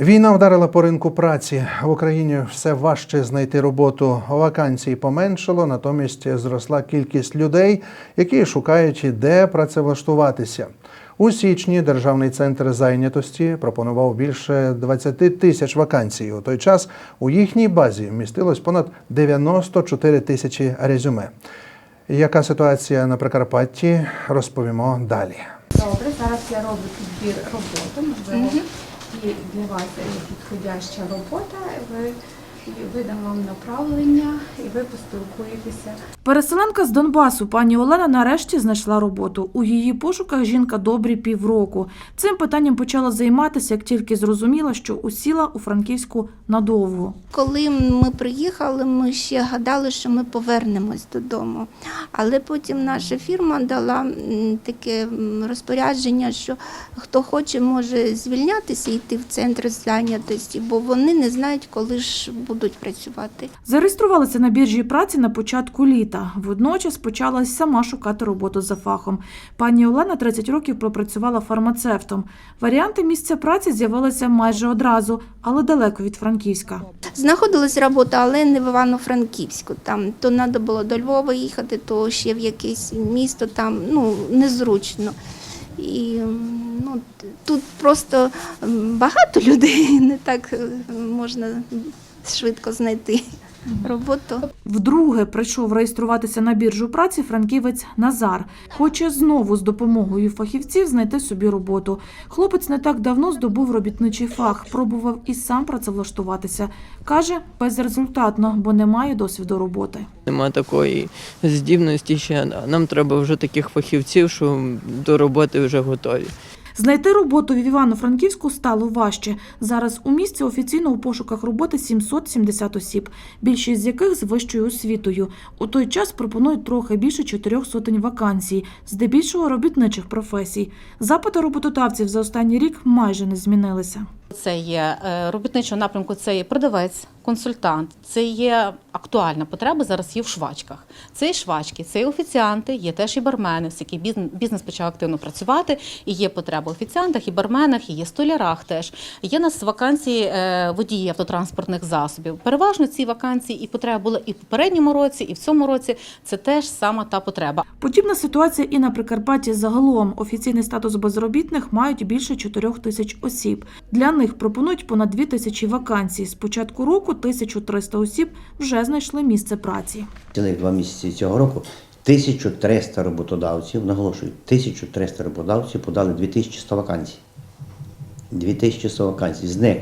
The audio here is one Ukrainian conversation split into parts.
Війна вдарила по ринку праці. В Україні все важче знайти роботу. Вакансій поменшало, натомість зросла кількість людей, які шукають, де працевлаштуватися. У січні Державний центр зайнятості пропонував більше 20 тисяч вакансій. У той час у їхній базі вмістилось понад 94 тисячі резюме. Яка ситуація на Прикарпатті, розповімо далі. Добре, зараз я роблю підбір роботи, можливо, і для вас підходяща робота. Ви видам вам направлення і ви поспілкуєтеся. Переселенка з Донбасу пані Олена нарешті знайшла роботу. У її пошуках жінка добрі півроку. Цим питанням почала займатися, як тільки зрозуміла, що усіла у Франківську надовго. Коли ми приїхали, ми ще гадали, що ми повернемось додому. Але потім наша фірма дала таке розпорядження, що хто хоче, може звільнятися і йти в центр зайнятості, бо вони не знають, коли ж будуть працювати. Зареєструвалася на біржі праці на початку літа. Водночас почала сама шукати роботу за фахом. Пані Олена 30 років пропрацювала фармацевтом. Варіанти місця праці з'явилися майже одразу, але далеко від Франківська. Знаходилась робота, але не в Івано-Франківську. Там то треба було до Львова їхати, то ще в якесь місто, там ну незручно. І ну, тут просто багато людей, не так е, можна швидко знайти роботу. Вдруге прийшов реєструватися на біржу праці франківець Назар. Хоче знову з допомогою фахівців знайти собі роботу. Хлопець не так давно здобув робітничий фах, пробував і сам працевлаштуватися. Каже, безрезультатно, бо не має досвіду роботи. Нема такої здібності ще. Нам треба вже таких фахівців, що до роботи вже готові. Знайти роботу в Івано-Франківську стало важче. Зараз у місті офіційно у пошуках роботи 770 осіб, більшість з яких з вищою освітою. У той час пропонують трохи більше чотирьох сотень вакансій, здебільшого робітничих професій. Запити роботодавців за останній рік майже не змінилися. Це є е, робітничого напрямку, це є продавець, консультант, це є актуальна потреба зараз є в швачках. Це і швачки, це і офіціанти, є теж і бармени, з яких бізнес, почав активно працювати. І є потреба в офіціантах, і барменах, і є столярах теж. Є у нас вакансії е, водії автотранспортних засобів. Переважно ці вакансії і потреба була і в попередньому році, і в цьому році. Це теж сама та потреба. Подібна ситуація і на Прикарпатті загалом. Офіційний статус безробітних мають більше 4 тисяч осіб. Для них пропонують понад 2 тисячі вакансій. З початку року 1300 осіб вже знайшли місце праці. Цілих два місяці цього року 1300 роботодавців, наголошую, 1300 роботодавців подали 2100 вакансій. 2100 вакансій. З них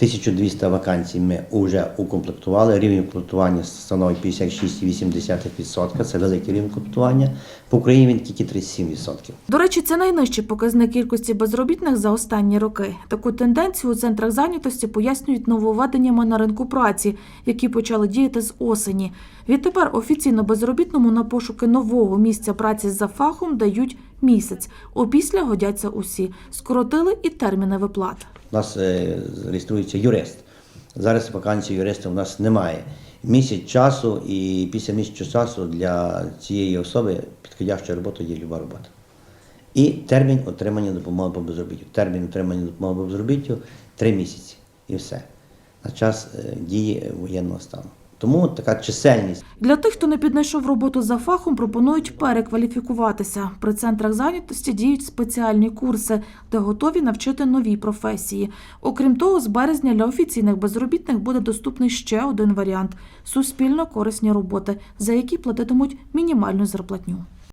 1200 вакансій ми вже укомплектували. Рівень комплектування становить 56,8%. Це великий рівень комплектування. По Україні він тільки 37%. До речі, це найнижчий показник кількості безробітних за останні роки. Таку тенденцію у центрах зайнятості пояснюють нововведеннями на ринку праці, які почали діяти з осені. Відтепер офіційно безробітному на пошуки нового місця праці за фахом дають місяць. Опісля годяться усі. Скоротили і терміни виплат. У нас е, реєструється юрист. Зараз вакансії юриста у нас немає. Місяць часу і після місяця часу для цієї особи підходяща робота є люба робота. І термін отримання допомоги по безробіттю. Термін отримання допомоги по безробіттю три місяці. І все. На час е, дії воєнного стану. Тому така чисельність. Для тих, хто не піднайшов роботу за фахом, пропонують перекваліфікуватися. При центрах зайнятості діють спеціальні курси, де готові навчити нові професії. Окрім того, з березня для офіційних безробітних буде доступний ще один варіант суспільно корисні роботи, за які платитимуть мінімальну зарплатню.